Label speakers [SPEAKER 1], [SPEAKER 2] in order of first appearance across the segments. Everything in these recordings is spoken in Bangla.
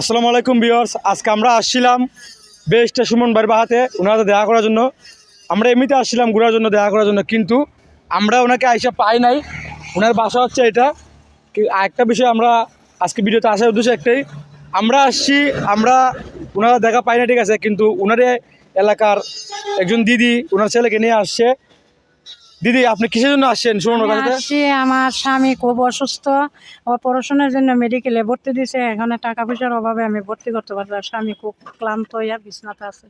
[SPEAKER 1] আসসালামু আলাইকুম বিয়ার্স আজকে আমরা আসছিলাম বেস্টে সুমন বাড়ির বাহাতে ওনার দেখা করার জন্য। আমরা এমনিতে আসছিলাম ঘোরার জন্য, দেখা করার জন্য, কিন্তু আমরা ওনাকে আইসা পাই নাই। ওনার বাসা হচ্ছে এটা। আরেকটা বিষয় আমরা আজকে ভিডিওতে আসার উদ্দেশ্য একটাই। আমরা আসছি, আমরা ওনারা দেখা পাই না ঠিক আছে, কিন্তু ওনার এলাকার একজন দিদি ওনার ছেলেকে নিয়ে আসছে। দিদি আপনি কিসের জন্য আসছেন
[SPEAKER 2] আসছি আমার স্বামী খুব অসুস্থ ও পড়াশোনার জন্য মেডিকেলে ভর্তি দিছে এখানে টাকা পয়সার অভাবে আমি ভর্তি করতে পারছি। স্বামী খুব ক্লান্ত হইয়া বিছনাতে আছে।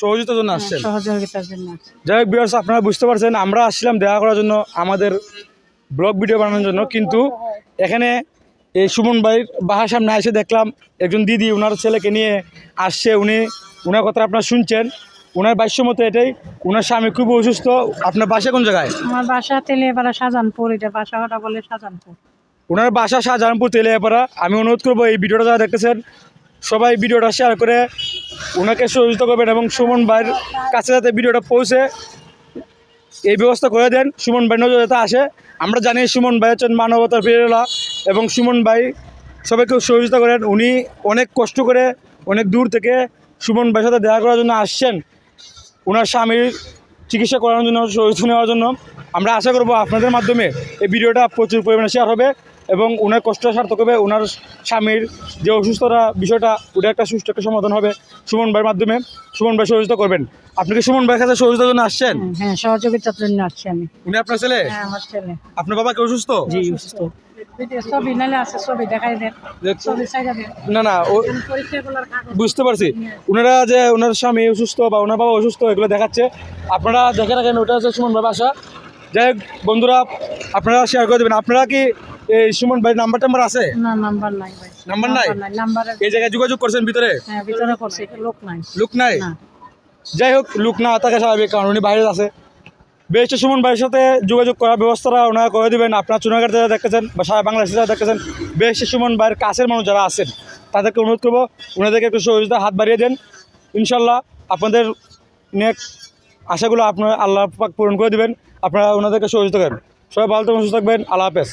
[SPEAKER 1] সহযোগিতার জন্য আসছেন?
[SPEAKER 2] সহযোগিতার জন্য
[SPEAKER 1] যাই হোক বিয়ার্স আপনারা বুঝতে পারছেন আমরা আসছিলাম দেখা করার জন্য আমাদের ব্লগ ভিডিও বানানোর জন্য কিন্তু এখানে এই সুমন ভাইয়ের বাসার সামনে এসে দেখলাম একজন দিদি ওনার ছেলেকে নিয়ে আসছে উনি ওনার কথা আপনারা শুনছেন। ওনার বাইশ মতো এটাই। ওনার স্বামী খুব অসুস্থ। আপনার বাসা কোন জায়গায়?
[SPEAKER 2] আমার বাসা তেলিয়াপাড়া শাহজাহানপুর। এটা বাসা ওটা বলে শাহজাহানপুর।
[SPEAKER 1] ওনার বাসা শাহজাহানপুর তেলিয়াপাড়া। আমি অনুরোধ করব এই ভিডিওটা যারা দেখতেছেন সবাই ভিডিওটা শেয়ার করে ওনাকে সহযোগিতা করবেন এবং সুমন ভাইয়ের কাছে যাতে ভিডিওটা পৌঁছে। এই ব্যবস্থা করে দেন। সুমন ভাই নজর যাতে আসে। আমরা জানি সুমন ভাই হচ্ছেন মানবতার ফিরেলা এবং সুমন ভাই সবাইকে সহযোগিতা করেন। উনি অনেক কষ্ট করে অনেক দূর থেকে সুমন ভাইয়ের সাথে দেখা করার জন্য আসছেন। ওনার স্বামীর চিকিৎসা করানোর জন্য সহযোগিতা নেওয়ার জন্য। আমরা আশা করব আপনাদের মাধ্যমে এই ভিডিওটা প্রচুর পরিমাণে শেয়ার হবে এবং ওনার কষ্ট সার্থক হবে। ওনার স্বামীর যে অসুস্থতা বিষয়টা ওটা একটা সুস্থ একটা সমাধান হবে সুমন ভাইয়ের মাধ্যমে। সুমন ভাই সহযোগিতা করবেন। আপনি কি সুমন ভাইয়ের কাছে সহযোগিতার জন্য আসছেন?
[SPEAKER 2] হ্যাঁ সহযোগিতার জন্য আসছি আমি।
[SPEAKER 1] উনি আপনার ছেলে?
[SPEAKER 2] হ্যাঁ আমার ছেলে।
[SPEAKER 1] আপনার বাবা কি অসুস্থ?
[SPEAKER 2] জি অসুস্থ।
[SPEAKER 1] না না বুঝতে পারছি। ওনারা যে ওনার স্বামী অসুস্থ বা ওনার বাবা অসুস্থ এগুলো দেখাচ্ছে। আপনারা দেখে রাখেন ওটা হচ্ছে সুমন ভাই বাসা। যাই হোক বন্ধুরা আপনারা শেয়ার করে দেবেন। আপনারা কি এই সুমন ভাই নাম্বার টাম্বার আছে?
[SPEAKER 2] না নাম্বার নাই ভাই।
[SPEAKER 1] নাম্বার নাই?
[SPEAKER 2] নাম্বারে
[SPEAKER 1] এই জায়গায় যোগাযোগ করছেন ভিতরে?
[SPEAKER 2] হ্যাঁ ভিতরে করছে লোক নাই।
[SPEAKER 1] লুক নাই? যাই হোক লুক না থাকা স্বাভাবিক কারণ উনি বাইরে আছে। বেশ সুমন ভাইয়ের সাথে যোগাযোগ করার ব্যবস্থাটা ওনারা করে দেবেন। আপনার চুনাঘাট যারা দেখেছেন বা সারা বাংলাদেশে যারা দেখেছেন বেশ সুমন ভাইয়ের কাছের মানুষ যারা আছেন, তাদেরকে অনুরোধ করব, ওনাদেরকে একটু সহযোগিতা হাত বাড়িয়ে দেন। ইনশাল্লাহ আপনাদের নেক আশাগুলো আপনার আল্লাহ পাক পূরণ করে দেবেন। আপনারা ওনাদেরকে সহযোগিতা করেন। সবাই ভালো থাকবেন, সুস্থ থাকবেন। আল্লাহ হাফেজ।